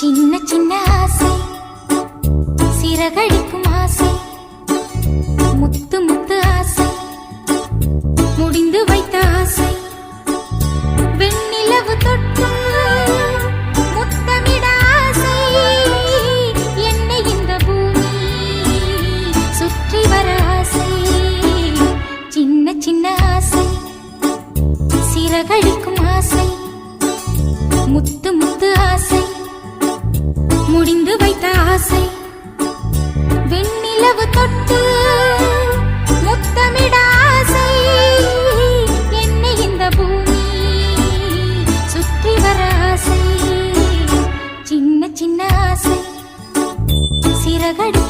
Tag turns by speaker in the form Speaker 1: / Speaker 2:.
Speaker 1: சின்ன சின்ன ஆசை சிறகடிக்கும் ஆசை முத்து முத்து ஆசை முடிந்து வைத்த ஆசை. வெண்ணிலவு தொட்டு முத்தமிட ஆசை என்னை இந்த பூமி சுற்றி வர ஆசை. சின்ன சின்ன ஆசை சிறகடிக்கும் ஆசை முத்து துடிந்து வைத்த ஆசை. வெண்ணிலவு தொட்டு முத்தமிட ஆசை. என்னை இந்த பூமி சுற்றி வர ஆசை. சின்ன சின்ன ஆசை. சிறகடி